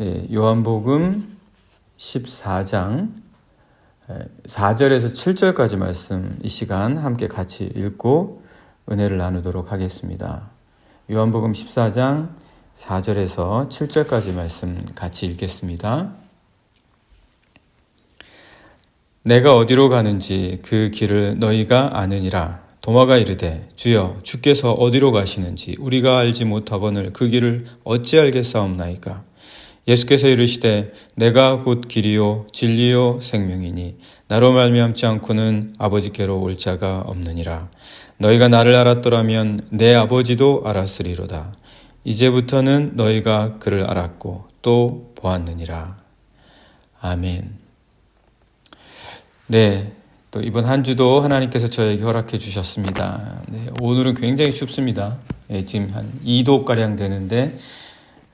네, 요한복음 14장 4절에서 7절까지 말씀 이 시간 함께 같이 읽고 은혜를 나누도록 하겠습니다. 요한복음 14장 4절에서 7절까지 말씀 같이 읽겠습니다. 내가 어디로 가는지 그 길을 너희가 아느니라. 도마가 이르되 주여 주께서 어디로 가시는지 우리가 알지 못하거늘 그 길을 어찌 알겠사옵나이까 예수께서 이르시되 내가 곧 길이요 진리요 생명이니 나로 말미암지 않고는 아버지께로 올 자가 없느니라 너희가 나를 알았더라면 내 아버지도 알았으리로다 이제부터는 너희가 그를 알았고 또 보았느니라 아멘 네. 또 이번 한 주도 하나님께서 저에게 허락해 주셨습니다. 네, 오늘은 굉장히 춥습니다. 네, 지금 한 2도가량 되는데 네,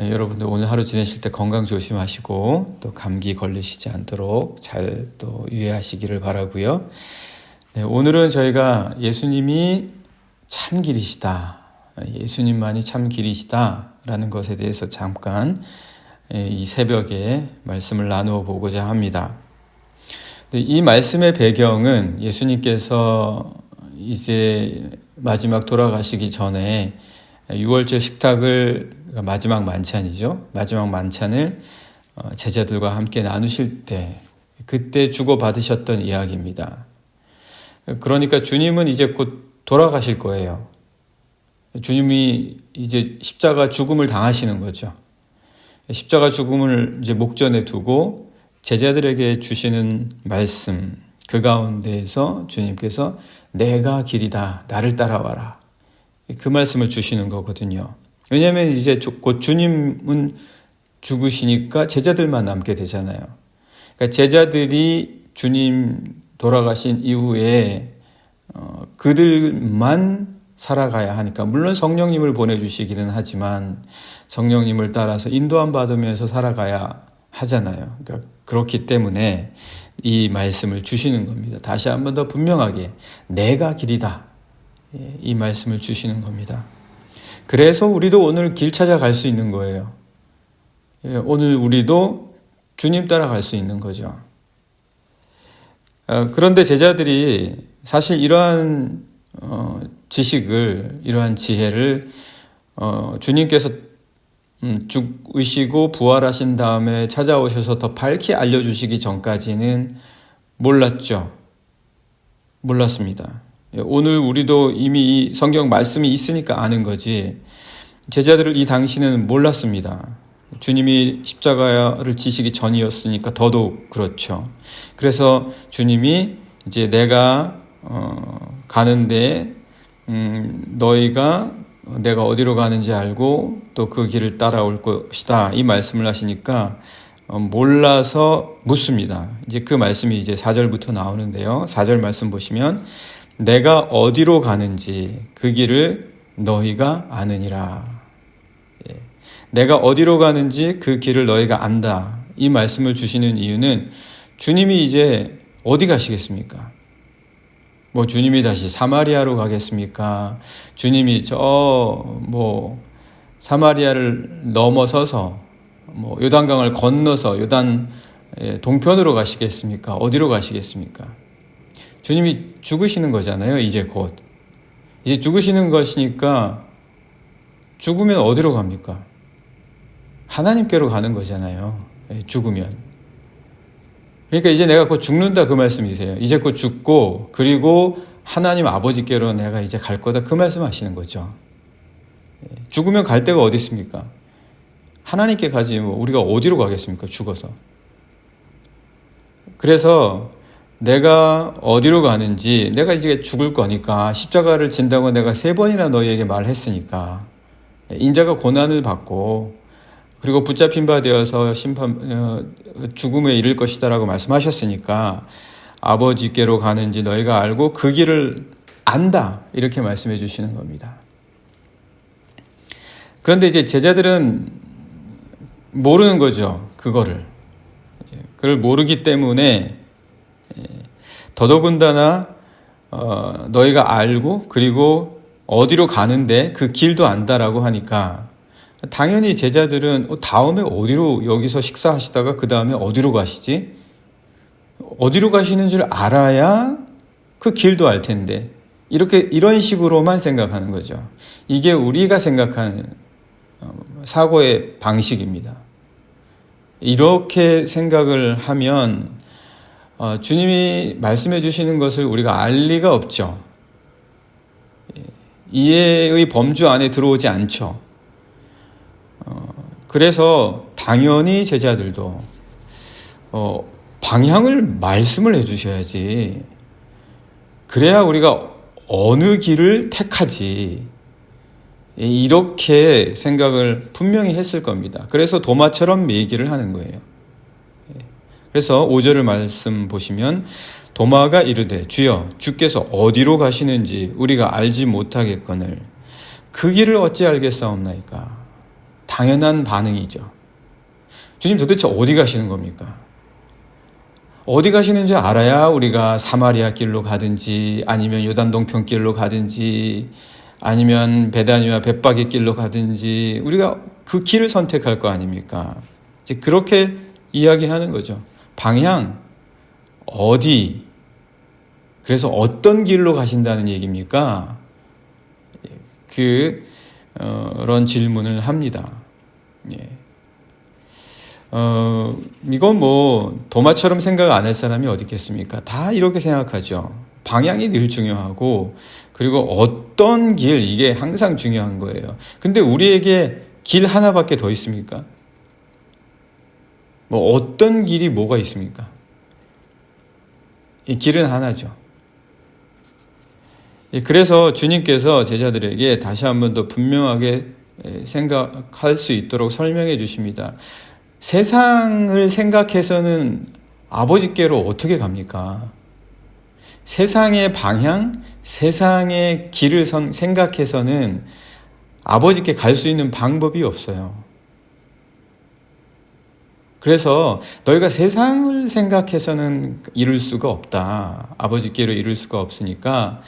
여러분들 오늘 하루 지내실 때 건강 조심하시고 또 감기 걸리시지 않도록 잘 또 유의하시기를 바라고요. 네, 오늘은 저희가 예수님이 참 길이시다. 예수님만이 참 길이시다라는 것에 대해서 잠깐 이 새벽에 말씀을 나누어 보고자 합니다. 이 말씀의 배경은 예수님께서 이제 마지막 돌아가시기 전에 6월절 식탁을 마지막 만찬이죠. 마지막 만찬을 어, 제자들과 함께 나누실 때 그때 주고 받으셨던 이야기입니다. 그러니까 주님은 이제 곧 돌아가실 거예요. 주님이 이제 십자가 죽음을 당하시는 거죠. 십자가 죽음을 이제 목전에 두고 제자들에게 주시는 말씀 그 가운데에서 주님께서 내가 길이다 나를 따라와라 그 말씀을 주시는 거거든요. 왜냐하면 이제 곧 주님은 죽으시니까 제자들만 남게 되잖아요. 그러니까 제자들이 주님 돌아가신 이후에 어, 그들만 살아가야 하니까 물론 성령님을 보내주시기는 하지만 성령님을 따라서 인도함 받으면서 살아가야 하잖아요. 그러니까 그렇기 때문에 이 말씀을 주시는 겁니다. 다시 한 번 더 분명하게 내가 길이다. 예, 이 말씀을 주시는 겁니다. 그래서 우리도 오늘 길 찾아갈 수 있는 거예요. 예, 오늘 우리도 주님 따라갈 수 있는 거죠. 어, 그런데 제자들이 사실 이러한 어, 지식을, 이러한 지혜를 어, 주님께서 음, 죽으시고 부활하신 다음에 찾아오셔서 더 밝히 알려주시기 전까지는 몰랐죠. 몰랐습니다. 예, 오늘 우리도 이미 성경 말씀이 있으니까 아는 거지. 제자들을 이 당시는 몰랐습니다. 주님이 십자가를 지시기 전이었으니까 더더욱 그렇죠. 그래서 주님이 이제 내가 어, 가는데 음, 너희가 내가 어디로 가는지 알고 또 그 길을 따라올 것이다. 이 말씀을 하시니까 어, 몰라서 묻습니다. 이제 그 말씀이 이제 4절부터 나오는데요. 4절 말씀 보시면 내가 어디로 가는지 그 길을 너희가 아느니라. 예. 내가 어디로 가는지 그 길을 너희가 안다. 이 말씀을 주시는 이유는 주님이 이제 어디 가시겠습니까? 뭐 주님이 다시 사마리아로 가겠습니까? 주님이 저 뭐 사마리아를 넘어서서 뭐 요단강을 건너서 요단 예, 동편으로 가시겠습니까? 어디로 가시겠습니까? 주님이 죽으시는 거잖아요, 이제 곧. 이제 죽으시는 것이니까 죽으면 어디로 갑니까? 하나님께로 가는 거잖아요. 예, 죽으면. 그러니까 이제 내가 곧 죽는다 그 말씀이세요. 이제 곧 죽고 그리고 하나님 아버지께로 내가 이제 갈 거다 그 말씀 하시는 거죠. 예, 죽으면 갈 데가 어디 있습니까? 하나님께 가지 뭐 우리가 어디로 가겠습니까? 죽어서. 그래서 내가 어디로 가는지 내가 이제 죽을 거니까 십자가를 진다고 내가 세 번이나 너희에게 말했으니까 인자가 고난을 받고 그리고 붙잡힌 바 되어서 심판 어, 죽음에 이를 것이다라고 말씀하셨으니까 아버지께로 가는지 너희가 알고 그 길을 안다 이렇게 말씀해 주시는 겁니다. 그런데 이제 제자들은 모르는 거죠 그거를 그걸 모르기 때문에 예, 더더군다나 어, 너희가 알고 그리고 어디로 가는데 그 길도 안다라고 하니까 당연히 제자들은 어, 다음에 어디로 여기서 식사하시다가 그 다음에 어디로 가시지? 어디로 가시는 줄 알아야 그 길도 알 텐데 이렇게 이런 식으로만 생각하는 거죠. 이게 우리가 생각하는 어, 사고의 방식입니다. 이렇게 생각을 하면 어, 주님이 말씀해 주시는 것을 우리가 알 리가 없죠. 예, 이해의 범주 안에 들어오지 않죠. 어, 그래서 당연히 제자들도 어, 방향을 말씀을 해 주셔야지. 그래야 우리가 어느 길을 택하지. 이렇게 생각을 분명히 했을 겁니다. 그래서 도마처럼 얘기를 하는 거예요. 그래서 5절을 말씀 보시면 도마가 이르되 주여 주께서 어디로 가시는지 우리가 알지 못하겠거늘 그 길을 어찌 알겠사옵나이까 당연한 반응이죠. 주님 도대체 어디 가시는 겁니까? 어디 가시는지 알아야 우리가 사마리아 길로 가든지 아니면 요단 동편 길로 가든지 아니면 베다니와 벳박의 길로 가든지 우리가 그 길을 선택할 거 아닙니까? 이제 그렇게 이야기하는 거죠. 방향 어디 그래서 어떤 길로 가신다는 얘기입니까? 그 어, 그런 질문을 합니다. 예. 어, 이건 뭐 도마처럼 생각 안 할 사람이 어디 있겠습니까? 다 이렇게 생각하죠. 방향이 늘 중요하고 그리고 어떤 길 이게 항상 중요한 거예요. 근데 우리에게 길 하나밖에 더 있습니까? 뭐 어떤 길이 뭐가 있습니까? 이 길은 하나죠. 예, 그래서 주님께서 제자들에게 다시 한 번 더 분명하게 생각할 수 있도록 설명해 주십니다. 세상을 생각해서는 아버지께로 어떻게 갑니까? 세상의 방향, 세상의 길을 생각해서는 아버지께 갈 수 있는 방법이 없어요. 그래서 너희가 세상을 생각해서는 이룰 수가 없다. 아버지께로 이룰 수가 없으니까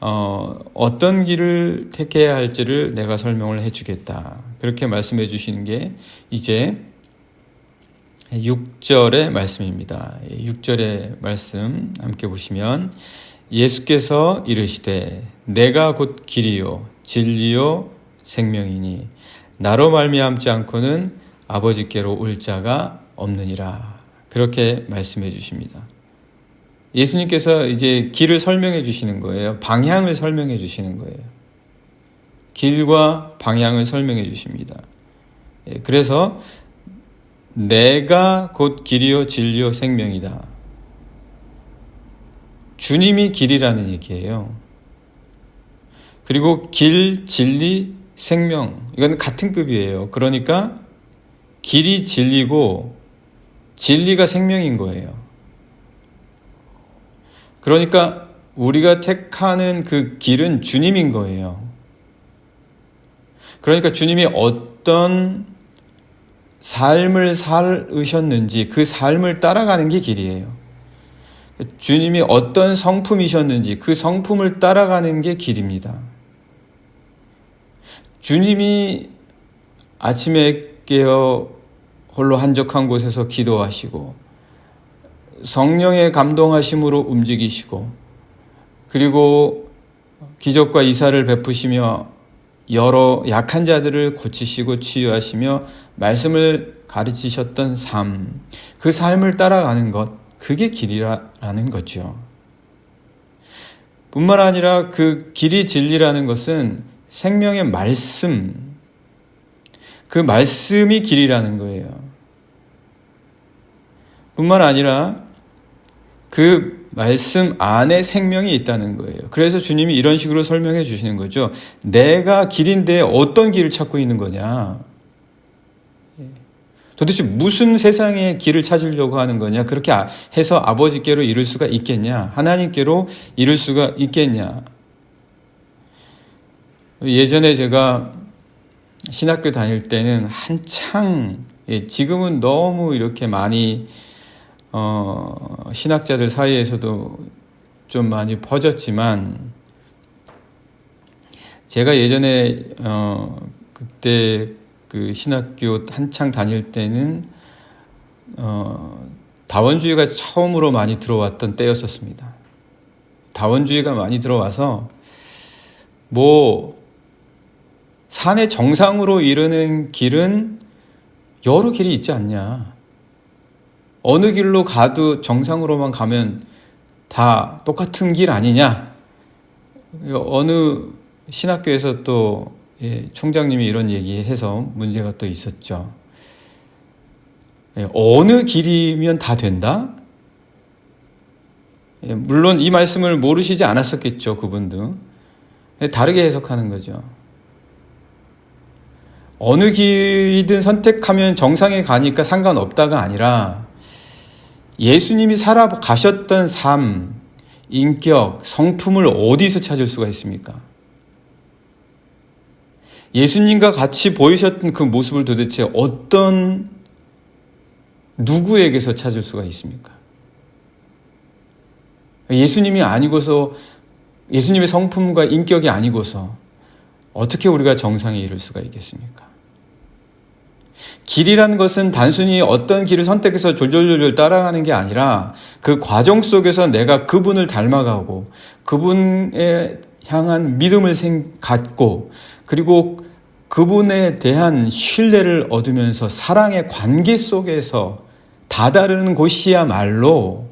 어, 어떤 길을 택해야 할지를 내가 설명을 해주겠다. 그렇게 말씀해 주시는 게 이제 6절의 말씀입니다. 6절의 말씀 함께 보시면 예수께서 이르시되 내가 곧 길이요 진리요 생명이니 나로 말미암지 않고는 아버지께로 올 자가 없느니라. 그렇게 말씀해 주십니다. 예수님께서 이제 길을 설명해 주시는 거예요. 방향을 설명해 주시는 거예요. 길과 방향을 설명해 주십니다. 예, 그래서 내가 곧 길이요 진리요 생명이다. 주님이 길이라는 얘기예요. 그리고 길, 진리, 생명 이건 같은 급이에요. 그러니까 길이 진리고 진리가 생명인 거예요. 그러니까 우리가 택하는 그 길은 주님인 거예요. 그러니까 주님이 어떤 삶을 살으셨는지 그 삶을 따라가는 게 길이에요. 주님이 어떤 성품이셨는지 그 성품을 따라가는 게 길입니다. 주님이 아침에 깨어 홀로 한적한 곳에서 기도하시고 성령의 감동하심으로 움직이시고 그리고 기적과 이사를 베푸시며 여러 약한 자들을 고치시고 치유하시며 말씀을 가르치셨던 삶, 그 삶을 따라가는 것, 그게 길이라는 거죠. 뿐만 아니라 그 길이 진리라는 것은 생명의 말씀, 그 말씀이 길이라는 거예요. 뿐만 아니라 그 말씀 안에 생명이 있다는 거예요. 그래서 주님이 이런 식으로 설명해 주시는 거죠. 내가 길인데 어떤 길을 찾고 있는 거냐? 도대체 무슨 세상의 길을 찾으려고 하는 거냐? 그렇게 해서 아버지께로 이룰 수가 있겠냐? 하나님께로 이룰 수가 있겠냐? 예전에 제가 신학교 다닐 때는 한창, 예, 지금은 너무 이렇게 많이 어, 신학자들 사이에서도 좀 많이 퍼졌지만 제가 예전에 어, 그때 그 신학교 한창 다닐 때는 어, 다원주의가 처음으로 많이 들어왔던 때였었습니다. 다원주의가 많이 들어와서 뭐 산의 정상으로 이르는 길은 여러 길이 있지 않냐. 어느 길로 가도 정상으로만 가면 다 똑같은 길 아니냐. 어느 신학교에서 또 예, 총장님이 이런 얘기해서 문제가 또 있었죠. 예, 어느 길이면 다 된다? 예, 물론 이 말씀을 모르시지 않았었겠죠, 그분도. 예, 다르게 해석하는 거죠. 어느 길이든 선택하면 정상에 가니까 상관없다가 아니라 예수님이 살아가셨던 삶, 인격, 성품을 어디서 찾을 수가 있습니까? 예수님과 같이 보이셨던 그 모습을 도대체 어떤 누구에게서 찾을 수가 있습니까? 예수님이 아니고서 예수님의 성품과 인격이 아니고서 어떻게 우리가 정상에 이를 수가 있겠습니까? 길이라는 것은 단순히 어떤 길을 선택해서 졸졸졸 따라가는 게 아니라 그 과정 속에서 내가 그분을 닮아가고 그분에 향한 믿음을 생, 갖고 그리고 그분에 대한 신뢰를 얻으면서 사랑의 관계 속에서 다다르는 곳이야말로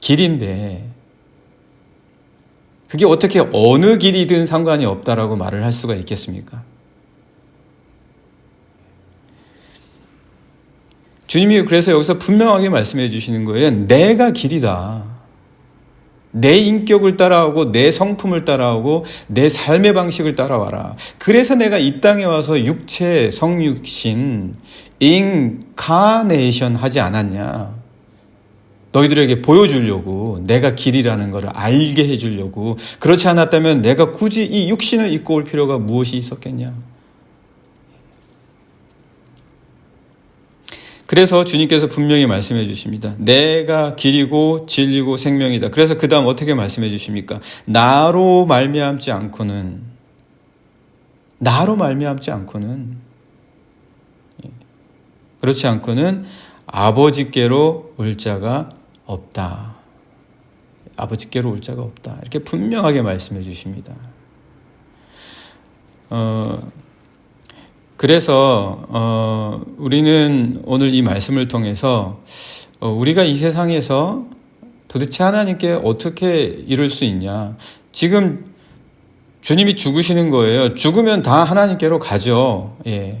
길인데 그게 어떻게 어느 길이든 상관이 없다라고 말을 할 수가 있겠습니까? 주님이 그래서 여기서 분명하게 말씀해 주시는 거예요. 내가 길이다. 내 인격을 따라오고 내 성품을 따라오고 내 삶의 방식을 따라와라. 그래서 내가 이 땅에 와서 육체, 성육신, 인카네이션 하지 않았냐. 너희들에게 보여주려고 내가 길이라는 것을 알게 해주려고 그렇지 않았다면 내가 굳이 이 육신을 입고 올 필요가 무엇이 있었겠냐. 그래서 주님께서 분명히 말씀해 주십니다. 내가 길이고 진리고 생명이다. 그래서 그 다음 어떻게 말씀해 주십니까? 나로 말미암지 않고는 나로 말미암지 않고는 예. 그렇지 않고는 아버지께로 올 자가 없다. 아버지께로 올 자가 없다. 이렇게 분명하게 말씀해 주십니다. 어, 그래서 어, 우리는 오늘 이 말씀을 통해서 어, 우리가 이 세상에서 도대체 하나님께 어떻게 이룰 수 있냐? 지금 주님이 죽으시는 거예요. 죽으면 다 하나님께로 가죠. 예.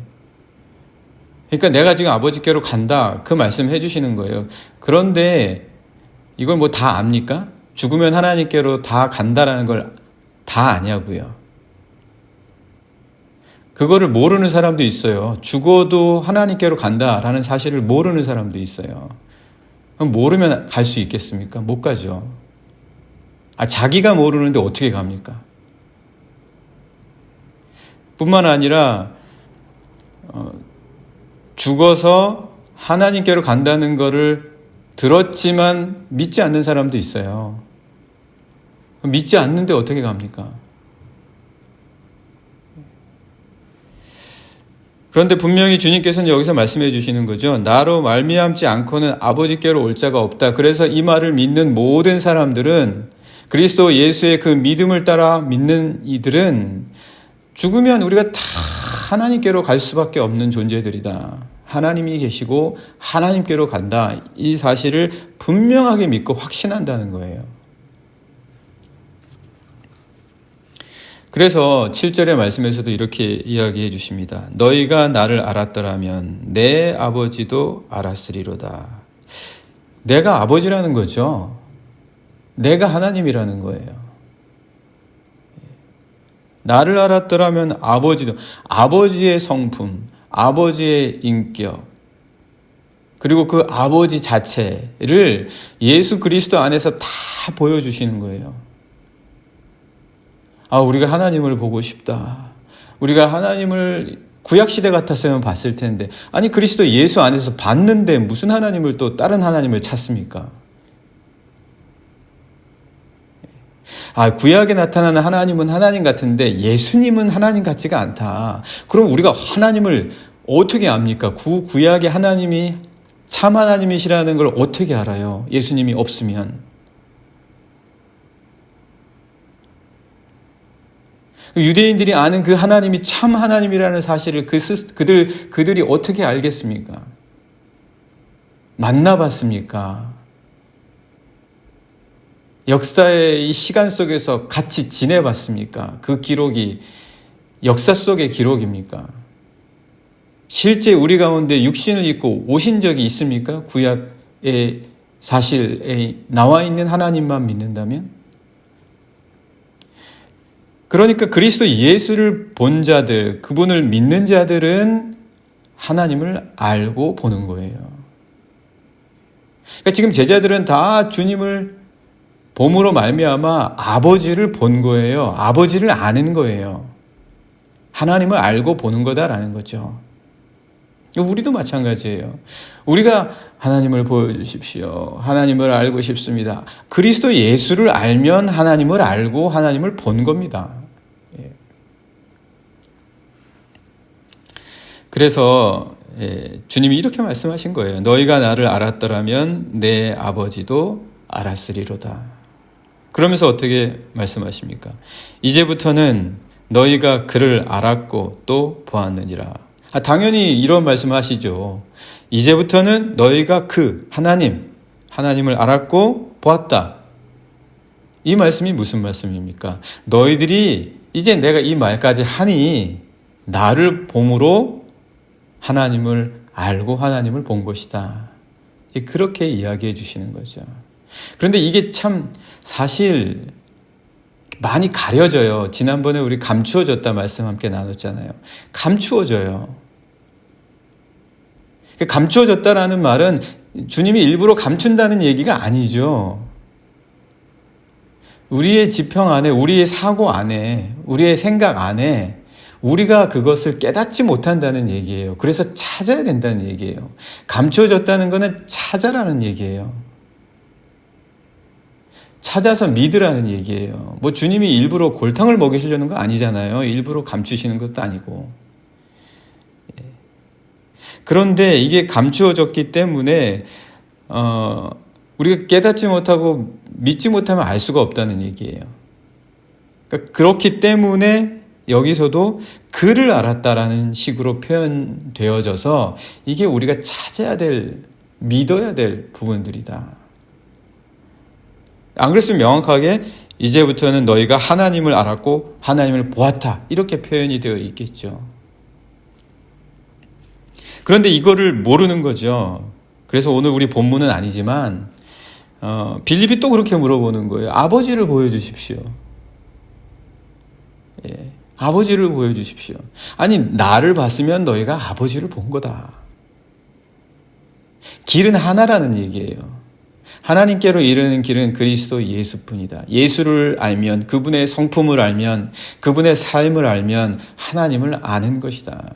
그러니까 내가 지금 아버지께로 간다. 그 말씀 해주시는 거예요. 그런데 이걸 뭐 다 압니까? 죽으면 하나님께로 다 간다라는 걸 다 아냐고요. 그거를 모르는 사람도 있어요. 죽어도 하나님께로 간다라는 사실을 모르는 사람도 있어요. 모르면 갈 수 있겠습니까? 못 가죠. 아, 자기가 모르는데 어떻게 갑니까? 뿐만 아니라, 어, 죽어서 하나님께로 간다는 것을 들었지만 믿지 않는 사람도 있어요. 믿지 않는데 어떻게 갑니까? 그런데 분명히 주님께서는 여기서 말씀해 주시는 거죠. 나로 말미암지 않고는 아버지께로 올 자가 없다. 그래서 이 말을 믿는 모든 사람들은 그리스도 예수의 그 믿음을 따라 믿는 이들은 죽으면 우리가 다 하나님께로 갈 수밖에 없는 존재들이다. 하나님이 계시고 하나님께로 간다. 이 사실을 분명하게 믿고 확신한다는 거예요. 그래서 7절의 말씀에서도 이렇게 이야기해 주십니다. 너희가 나를 알았더라면 내 아버지도 알았으리로다. 내가 아버지라는 거죠. 내가 하나님이라는 거예요. 나를 알았더라면 아버지도, 아버지의 성품, 아버지의 인격, 그리고 그 아버지 자체를 예수 그리스도 안에서 다 보여주시는 거예요. 아, 우리가 하나님을 보고 싶다. 우리가 하나님을 구약시대 같았으면 봤을 텐데. 아니, 그리스도 예수 안에서 봤는데 무슨 하나님을 또 다른 하나님을 찾습니까? 아, 구약에 나타나는 하나님은 하나님 같은데 예수님은 하나님 같지가 않다. 그럼 우리가 하나님을 어떻게 압니까? 구, 구약의 하나님이 참 하나님이시라는 걸 어떻게 알아요? 예수님이 없으면. 유대인들이 아는 그 하나님이 참 하나님이라는 사실을 그 스, 그들, 그들이 어떻게 알겠습니까? 만나봤습니까? 역사의 이 시간 속에서 같이 지내봤습니까? 그 기록이 역사 속의 기록입니까? 실제 우리 가운데 육신을 입고 오신 적이 있습니까? 구약의 사실에 나와 있는 하나님만 믿는다면? 그러니까 그리스도 예수를 본 자들, 그분을 믿는 자들은 하나님을 알고 보는 거예요. 그러니까 지금 제자들은 다 주님을 봄으로 말미암아 아버지를 본 거예요. 아버지를 아는 거예요. 하나님을 알고 보는 거다라는 거죠. 우리도 마찬가지예요. 우리가 하나님을 보여주십시오. 하나님을 알고 싶습니다. 그리스도 예수를 알면 하나님을 알고 하나님을 본 겁니다. 예. 그래서 예, 주님이 이렇게 말씀하신 거예요. 너희가 나를 알았더라면 내 아버지도 알았으리로다. 그러면서 어떻게 말씀하십니까? 이제부터는 너희가 그를 알았고 또 보았느니라. 아, 당연히 이런 말씀 하시죠. 이제부터는 너희가 그 하나님, 하나님을 알았고 보았다. 이 말씀이 무슨 말씀입니까? 너희들이 이제 내가 이 말까지 하니 나를 봄으로 하나님을 알고 하나님을 본 것이다. 그렇게 이야기해 주시는 거죠. 그런데 이게 참 사실 많이 가려져요. 지난번에 우리 감추어졌다 말씀 함께 나눴잖아요. 감추어져요. 감추어졌다라는 말은 주님이 일부러 감춘다는 얘기가 아니죠. 우리의 지평 안에, 우리의 사고 안에, 우리의 생각 안에 우리가 그것을 깨닫지 못한다는 얘기예요. 그래서 찾아야 된다는 얘기예요. 감추어졌다는 것은 찾아라는 얘기예요. 찾아서 믿으라는 얘기예요. 뭐 주님이 일부러 골탕을 먹이시려는 거 아니잖아요. 일부러 감추시는 것도 아니고. 예. 그런데 이게 감추어졌기 때문에 어, 우리가 깨닫지 못하고 믿지 못하면 알 수가 없다는 얘기예요. 그러니까 그렇기 때문에 여기서도 그를 알았다라는 식으로 표현되어져서 이게 우리가 찾아야 될, 믿어야 될 부분들이다. 안 그랬으면 명확하게 이제부터는 너희가 하나님을 알았고 하나님을 보았다. 이렇게 표현이 되어 있겠죠. 그런데 이거를 모르는 거죠. 그래서 오늘 우리 본문은 아니지만 어, 빌립이 또 그렇게 물어보는 거예요. 아버지를 보여주십시오. 예, 아버지를 보여주십시오. 아니 나를 봤으면 너희가 아버지를 본 거다. 길은 하나라는 얘기예요. 하나님께로 이르는 길은 그리스도 예수뿐이다. 예수를 알면 그분의 성품을 알면 그분의 삶을 알면 하나님을 아는 것이다.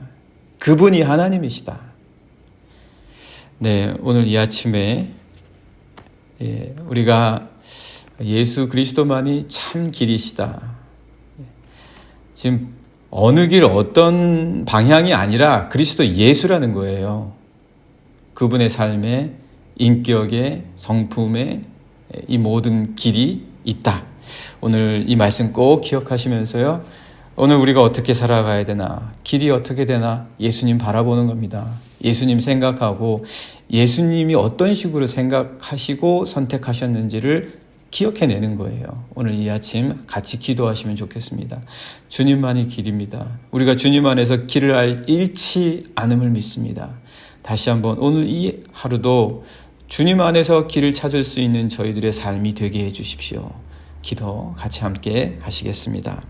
그분이 하나님이시다. 네, 오늘 이 아침에 예, 우리가 예수 그리스도만이 참 길이시다. 지금 어느 길 어떤 방향이 아니라 그리스도 예수라는 거예요. 그분의 삶에 인격의 성품의 이 모든 길이 있다. 오늘 이 말씀 꼭 기억하시면서요. 오늘 우리가 어떻게 살아가야 되나, 길이 어떻게 되나, 예수님 바라보는 겁니다. 예수님 생각하고, 예수님이 어떤 식으로 생각하시고 선택하셨는지를 기억해내는 거예요. 오늘 이 아침 같이 기도하시면 좋겠습니다. 주님만이 길입니다. 우리가 주님 안에서 길을 알 잃지 않음을 믿습니다. 다시 한번 오늘 이 하루도 주님 안에서 길을 찾을 수 있는 저희들의 삶이 되게 해 주십시오. 기도 같이 함께 하시겠습니다.